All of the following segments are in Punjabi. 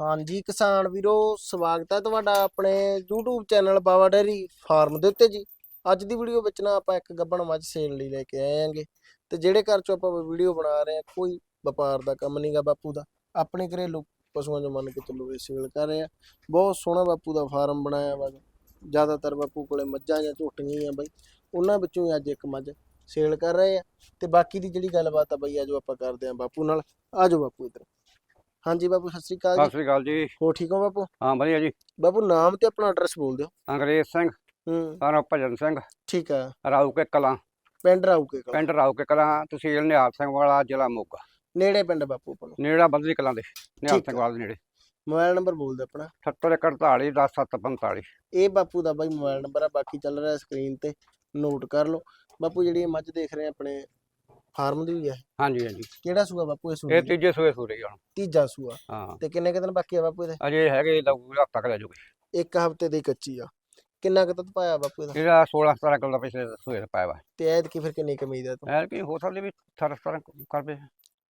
ਹਾਂਜੀ, ਕਿਸਾਨ ਵੀਰੋ, ਸਵਾਗਤ ਹੈ ਤੁਹਾਡਾ ਆਪਣੇ YouTube channel Bawa dairy farm ਦੇ ਉੱਤੇ ਜੀ। ਅੱਜ ਦੀ ਵੀਡੀਓ ਵਿੱਚ ਨਾ ਆਪਾਂ ਇੱਕ ਗੱਬਣ ਮੱਝ ਸੇਲ ਲਈ ਲੈ ਕੇ ਆਏ ਆਂਗੇ ਤੇ ਜਿਹੜੇ ਘਰ ਚੋਂ ਆਪਾਂ ਵੀਡੀਓ ਬਣਾ ਰਹੇ ਆ ਕੋਈ ਵਪਾਰ ਦਾ ਕੰਮ ਨਹੀਂਗਾ ਬਾਪੂ ਦਾ। ਆਪਣੇ ਘਰੇਲੂ ਪਸ਼ੂਆਂ ਜੋ ਮੰਨ ਕੇ ਚੱਲੋ ਇਹ ਸੇਲ ਕਰ ਰਹੇ ਆ ਬਹੁਤ ਸੋਹਣਾ ਬਾਪੂ ਦਾ ਫਾਰਮ ਬਣਾਇਆ ਵਾ ਜ਼ਿਆਦਾਤਰ ਬਾਪੂ ਕੋਲੇ ਮੱਝਾਂ ਜਾਂ ਝੋਟੀਆਂ ਆ ਬਈ। ਉਹਨਾਂ ਵਿੱਚੋਂ ਹੀ ਅੱਜ ਇੱਕ ਮੱਝ ਸੇਲ ਕਰ ਰਹੇ ਆ ਤੇ ਬਾਕੀ ਦੀ ਜਿਹੜੀ ਗੱਲਬਾਤ ਆ ਬਈ, ਆਜੋ ਆਪਾਂ ਕਰਦੇ ਆ ਬਾਪੂ ਨਾਲ। ਆਜੋ ਬਾਪੂ ਇੱਧਰ। ਹਾਂਜੀ ਬਾਪੂ ਸਤਿ ਸ੍ਰੀ ਅਕਾਲ ਜੀ। ਸਤਿ ਸ੍ਰੀ ਅਕਾਲ ਜੀ। ਹੋ ਠੀਕ ਹੋ ਬਾਪੂ? ਹਾਂ ਵਧੀਆ ਜੀ। ਬਾਪੂ ਨਾਮ ਤੇ ਆਪਣਾ ਐਡਰੈਸ ਬੋਲ ਦਿਓ। ਅੰਗਰੇਜ਼ ਸਿੰਘ ਹੂੰ। ਸਾਰਾ ਭਜਨ ਸਿੰਘ। ਠੀਕ ਆ। ਰਾਉ ਕੇ ਕਲਾਂ। ਪਿੰਡ ਰਾਊਕੇ ਕੋਲ। ਪਿੰਡ ਰਾਉ ਕੇ ਕਲਾਂ ਤਹਿਸੀਲ ਨਿਹਾਲ ਸਿੰਘ ਵਾਲਾ ਜ਼ਿਲ੍ਹਾ ਮੋਗਾ। ਨੇੜੇ ਪਿੰਡ ਬਾਪੂ ਕੋਲ ਨੇੜਾ ਬਦਲੀ ਕਲਾਂ ਦੇ ਨਿਹਾਲ ਠੀਕ ਸਿੰਘ। ਵਾਲਾ ਦੇ ਨੇੜੇ। ਮੋਬਾਈਲ ਨੰਬਰ ਬੋਲ ਦਿਓ ਆਪਣਾ। 70 48 10745 ਇਹ ਬਾਪੂ ਦਾ ਬਾਈ ਮੋਬਾਈਲ ਨੰਬਰ ਆ ਬਾਕੀ ਚੱਲ ਰਿਹਾ ਸਕਰੀਨ ਤੇ ਨੋਟ ਕਰ ਲਓ। ਬਾਪੂ ਜਿਹੜੀ ਇਹ ਮੱਝ ਦੇਖ ਰਹੇ ਆ ਆਪਣੇ ਫਾਰਮ ਦੀ ਵੀ ਹੈ। ਹਾਂਜੀ ਹਾਂਜੀ। ਕਿਹੜਾ ਸੂਆ ਬਾਪੂ ਇਹ ਇਹ ਸੂਆ ਤੀਜੇ ਸੂਏ ਸੂਰੇ ਹੁਣ। ਤੀਜਾ ਸੂਆ। ਹਾਂ। ਤੇ ਕਿੰਨੇ ਕੁ ਦਿਨ ਬਾਕੀ ਆ ਬਾਪੂ ਇਹਦੇ? ਅਜੇ ਹੈਗੇ ਲਊ ਹੱਥ ਤੱਕ ਲੈ ਜੂਗੇ। ਇੱਕ ਹਫ਼ਤੇ ਦੀ ਕੱਚੀ ਆ। ਕਿੰਨਾ ਕੁ ਦੁੱਧ ਪਾਇਆ ਬਾਪੂ ਇਹਦਾ? ਇਹਦਾ 16 17 ਕਿਲੋ ਦਾ ਪਿਛਲੇ ਸੂਏ ਦਾ ਪਾਇਆ ਵਾ। ਤੇ ਐਤ ਕੀ ਫਿਰ ਕਿੰਨੀ ਕਮੀ ਦਾ ਤੂੰ? ਐ ਕਿ ਹੋ ਸਕਦੀ ਵੀ 18 17 ਕਰਵੇ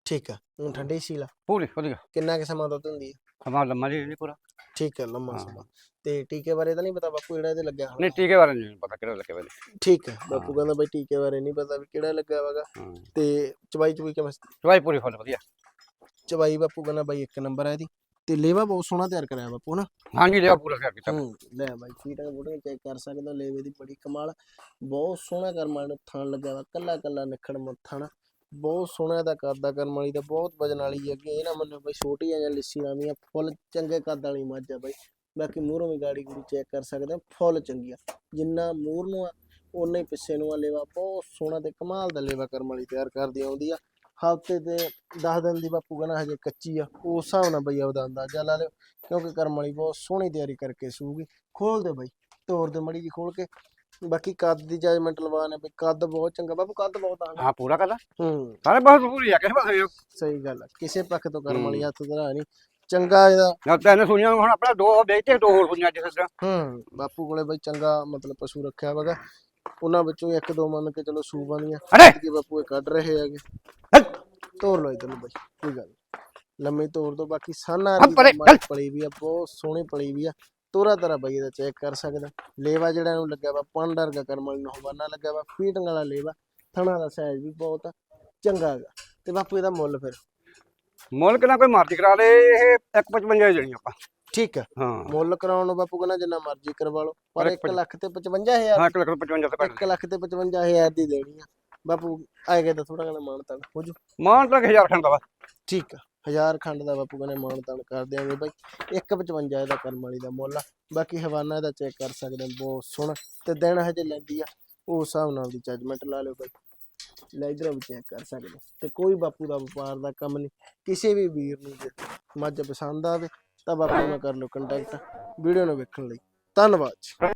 ਠੀਕ ਆ। ਹੁਣ ਠੰਡੀ ਸੀਲਾ ਪੂਰੀ ਵਧੀਆ। ਕਿੰਨਾ ਕੁ ਸਮਾਂ ਦੁੱਧ ਹੁੰਦੀ ਹੈ ਸਮਾਂ ਲੰਮਾ ਜੀ ਨਹੀਂ ਪੂਰਾ। ਠੀਕ ਹੈ ਲੰਮਾ। ਸਮਾਂ। ਤੇ ਟੀਕੇ ਬਾਰੇ ਤਾਂ ਨਹੀਂ ਪਤਾ ਬਾਪੂ ਜਿਹੜਾ ਇਹਦੇ ਲੱਗਿਆ ਹੋਣਾ? ਨਹੀਂ ਟੀਕੇ ਬਾਰੇ ਨਹੀਂ ਪਤਾ ਕਿਹੜਾ ਲੱਗੇ ਵੇ ਠੀਕ ਹੈ ਬਾਪੂ। ਕਹਿੰਦਾ ਬਈ ਟੀਕੇ ਬਾਰੇ ਨਹੀਂ ਪਤਾ ਵੀ ਕਿਹੜਾ ਲੱਗਾ ਵਾਗਾ ਹਾਂ। ਤੇ ਚਵਾਈ ਚਵਾਈ ਕਿਵੇਂ ਚਵਾਈ ਪੂਰੀ ਫੁੱਲ ਵਧੀਆ। ਚਵਾਈ ਬਾਪੂ ਕਹਿੰਦਾ ਬਾਈ ਇੱਕ ਨੰਬਰ ਹੈ ਇਹਦੀ। ਤੇ ਲੇਵਾ ਬਹੁਤ ਸੋਹਣਾ ਤਿਆਰ ਕਰਾਇਆ ਬਾਪੂ ਨਾ ਹਾਂਜੀ ਲਿਆ ਪੂਰਾ ਕਰ ਕੀਤਾ। ਲੈ ਬਾਈ ਫੀਟਾਂ ਬੁਟੀਆਂ ਚੈੱਕ ਕਰ ਸਕਦੇ ਲੇਵੇ ਦੀ ਬੜੀ ਕਮਾਲ। ਬਹੁਤ ਸੋਹਣਾ ਕਰਮਾਂ ਨੂੰ ਥਣ ਲੱਗਾ ਵਾ ਕੱਲਾ ਕੱਲਾ ਨਿਖੜ ਮੱਥਣ ਬਹੁਤ ਸੋਹਣਾ ਇਹਦਾ ਕਰਦਾ ਕਰਮ ਵਾਲੀ ਦਾ, ਬਹੁਤ ਵਜਨ ਵਾਲੀ ਅੱਗੇ। ਇਹ ਨਾ ਮੰਨੋ ਬਈ ਛੋਟੀ ਆ ਜਾਂ ਲਿੱਸੀ ਆਵੀਂ ਫੁੱਲ ਚੰਗੇ ਕੱਦ ਵਾਲੀ ਮੱਝ ਆ ਬਾਈ। ਬਾਕੀ ਮੂਹਰੋਂ ਵੀ ਗਾੜੀ ਗੁੜੀ ਚੈੱਕ ਕਰ ਸਕਦੇ ਹੋ ਫੁੱਲ ਚੰਗੀ ਆ ਜਿੰਨਾ ਮੂਹਰ ਨੂੰ ਆ ਉਨਾ ਹੀ ਪਿੱਛੇ ਨੂੰ ਆ ਲੇਵਾ। ਬਹੁਤ ਸੋਹਣਾ ਤੇ ਕਮਾਲ ਦਾ ਲੇਵਾ ਕਰਮ ਵਾਲੀ ਤਿਆਰ ਕਰਦੀ ਆਉਂਦੀ ਆ ਹਫ਼ਤੇ ਤੇ 10 ਦਿਨ ਦੀ ਬਾਪੂ ਕਹਿੰਦਾ ਹਜੇ ਕੱਚੀ ਆ। ਉਸ ਹਿਸਾਬ ਨਾਲ ਬਈ ਆਪਦਾ ਅੰਦਾਜ਼ਾ ਲਾ ਲਿਓ, ਕਿਉਂਕਿ ਕਰਮ ਵਾਲੀ ਬਹੁਤ ਸੋਹਣੀ ਤਿਆਰੀ ਕਰਕੇ ਸੂਗੀ। ਖੋਲ ਦੇ ਬਈ ਤੋੜ ਦੇ ਮੜੀ ਜੀ ਖੋਲ ਕੇ। ਬਾਕੀ ਕੱਦ ਦੀ ਜਜਮੈਂਟ ਲਵਾਣੇ ਬਈ ਕੱਦ ਬਹੁਤ ਚੰਗਾ ਬਾਪੂ ਕੱਦ ਬਹੁਤ ਆ ਹਾਂ ਪੂਰਾ ਕਰਦਾ ਹੂੰ। ਸਾਰੇ ਬਹੁਤ ਪੂਰੀ ਆ ਕਿਸੇ ਪਾਸੇ ਸਹੀ ਗੱਲ ਆ ਕਿਸੇ ਪੱਖ ਤੋਂ ਕਰਮ ਵਾਲੀ ਹੂੰ। ਹੱਥ ਧਰਾ ਨਹੀਂ। ਚੰਗਾ ਇਹਦਾ। ਨਾ ਤੈਨੂੰ ਸੁਣੀਆਂ ਹੁਣ ਆਪਣਾ ਦੋ ਵੇਚਤੇ ਦੋ ਹੋਰ ਸੁਣੀਆਂ ਜਿਸ ਤਰ੍ਹਾਂ ਹੂੰ ਬਾਪੂ ਕੋਲੇ ਬਈ ਚੰਗਾ ਮਤਲਬ ਪਸ਼ੂ ਰੱਖਿਆ ਵਗਾ ਉਹਨਾਂ ਵਿੱਚੋਂ ਇੱਕ ਦੋ ਮੰਨ ਕੇ ਚਲੋ ਸੂਬਾਂ ਦੀਆਂ ਅਰੇ! ਕਿ ਬਾਪੂ ਇਹ ਕੱਢ ਰਹੇ ਹੈਗੇ। ਤੋੜ ਲਓ ਇਧਰ ਨੂੰ ਬਈ ਕੋਈ ਗੱਲ। ਲੰਮੀ ਤੋੜ ਦੋ ਬਾਕੀ ਸਾਨਾ ਪਲੀ ਵੀ ਆ ਬਹੁਤ ਸੋਹਣੀ ਪਲੀ ਵੀ ਆ। ਤੋਰਾ ਤਰਾ ਬਈ ਇਹਦਾ ਚੈੱਕ ਕਰ ਸਕਦਾ। ਲੇਵਾ ਜਿਹੜਾ ਇਹਨੂੰ ਲੱਗਿਆ ਵਾ ਪੰਡਰ ਦਾ ਕਰਮਲ ਨੂੰ ਹਵਾਨਾ ਲੱਗਿਆ ਵਾ ਫੀਟਿੰਗ ਵਾਲਾ ਲੇਵਾ ਥਣਾ ਦਾ ਸਾਈਜ਼ ਵੀ ਬਹੁਤ ਚੰਗਾ ਹੈਗਾ। ਤੇ ਬਾਪੂ ਇਹਦਾ ਮੁੱਲ ਫਿਰ? ਮੁੱਲ ਕਿੰਨਾ ਕੋਈ ਮਰਜ਼ੀ ਕਰਾ ਲੇ ਇਹ 155 ਦੇਣੀ ਆਪਾਂ। ਠੀਕ ਆ। ਹਾਂ। ਮੁੱਲ ਕਰਾਉਣ ਨੂੰ ਬਾਪੂ ਕਹਿੰਦਾ ਜਿੰਨਾ ਮਰਜ਼ੀ ਕਰਵਾ ਲਓ ਪਰ ਪਰ 1 ਇੱਕ- ਲੱਖ ਤੇ 55000 ਹਾਂ 1 ਲੱਖ 55 ਤੋਂ ਘੱਟ 1 ਲੱਖ ਤੇ 55000 ਦੀ ਦੇਣੀ ਆ। ਬਾਪੂ ਆਏਗਾ ਤਾਂ ਥੋੜਾ ਘਣਾ ਮਾਨ ਤਾਨ ਹੋ ਜੂ ਮਾਨ ਤੱਕ 1000 ਖੰਡ ਦਾ ਵਾ। ਠੀਕ ਆ। ਹਜ਼ਾਰ ਖੰਡ ਦਾ ਬਾਪੂ ਕਹਿੰਦੇ ਮਾਣ ਤਾਣ ਕਰ ਦਿਆਂਗੇ ਬਾਈ। 155 ਇਹਦਾ ਕਰਮ ਵਾਲੀ ਦਾ ਮੁੱਲ ਆ। ਬਾਕੀ ਹਵਾਨਾ ਇਹਦਾ ਚੈੱਕ ਕਰ ਸਕਦੇ ਹੋ, ਬਹੁਤ ਸੋਹਣਾ। ਤੇ ਦਿਨ ਹਜੇ ਲੈਂਦੀ ਆ। ਉਸ ਹਿਸਾਬ ਨਾਲ ਦੀ ਜੱਜਮੈਂਟ ਲਾ ਲਿਓ ਬਾਈ। ਲੈਦਰ ਵੀ ਚੈੱਕ ਕਰ ਸਕਦੇ ਹੋ। ਤੇ ਕੋਈ ਬਾਪੂ ਦਾ ਵਪਾਰ ਦਾ ਕੰਮ ਨਹੀਂ। ਕਿਸੇ ਵੀ ਵੀਰ ਨੂੰ ਜੇ ਮੱਝ ਪਸੰਦ ਆਵੇ, ਤਾਂ ਬਾਪੂ ਨਾਲ ਕਰ ਲਓ ਕੰਟੈਕਟ ਵੀਡੀਓ ਨੂੰ ਵੇਖਣ ਲਈ। ਧੰਨਵਾਦ ਜੀ।